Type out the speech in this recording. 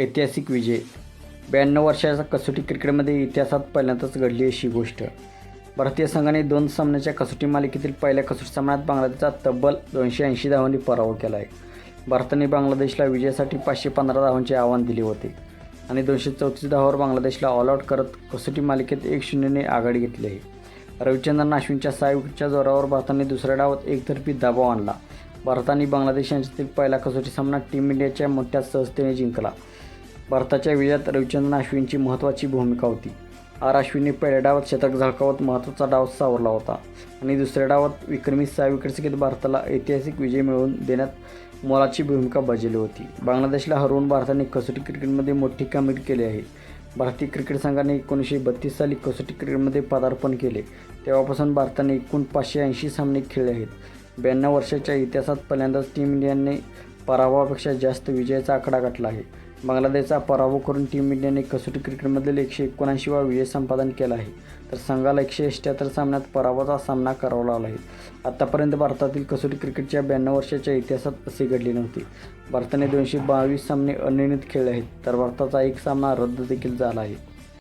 ऐतिहासिक विजय. ब्याण्णव वर्षाच्या कसोटी क्रिकेटमध्ये इतिहासात पहिल्यांदाच घडली अशी गोष्ट. भारतीय संघाने दोन सामन्याच्या कसोटी मालिकेतील पहिल्या कसोटी सामन्यात बांगलादेशचा तब्बल दोनशे ऐंशी धावांनी पराभव केला आहे. भारताने बांगलादेशला विजयासाठी पाचशे पंधरा धावांचे आव्हान दिले होते आणि दोनशे चौतीस धावावर बांगलादेशला ऑलआउट करत कसोटी मालिकेत एक शून्यने आघाडी घेतली आहे. रविचंद्रन अश्विनच्या सहा विकेटच्या जोरावर भारताने दुसऱ्या डावात एकतर्फी दबाव आणला. भारताने बांगलादेश यांच्यातील पहिला कसोटी सामना टीम इंडियाच्या मोठ्या सहजतेने जिंकला. भारताच्या विजयात रविचंद्रन अश्विनची महत्त्वाची भूमिका होती. आर अश्विनने पहिल्या डावात शतक झळकावत महत्त्वाचा डाव सावरला होता आणि दुसऱ्या डावात विक्रमी सहा विकेट्स घेत भारताला ऐतिहासिक विजय मिळवून देण्यात मोलाची भूमिका बजावली होती. बांगलादेशला हरवून भारताने कसोटी क्रिकेटमध्ये मोठी कामगिरी केली आहे. भारतीय क्रिकेट संघाने एकोणीसशे बत्तीस साली कसोटी क्रिकेटमध्ये पदार्पण केले. तेव्हापासून भारताने एकूण पाचशे ऐंशी सामने खेळले आहेत. ब्याण्णव वर्षाच्या इतिहासात पहिल्यांदाच टीम इंडियाने पराभवापेक्षा जास्त विजयाचा आकडा गाठला आहे. बांगलादेशचा पराभव करून टीम इंडियाने कसोटी क्रिकेटमधील एकशे एकोणऐंशीवा विजय संपादन केला आहे. तर संघाला एकशे अठ्ठ्याहत्तर सामन्यात पराभवाचा सामना करावा लागला आहे. आतापर्यंत भारतातील कसोटी क्रिकेटच्या ब्याण्णव वर्षाच्या इतिहासात असे घडले नव्हते. भारताने दोनशे बावीस सामने अनिर्णित खेळले आहेत. तर भारताचा एक सामना रद्द देखील झाला आहे.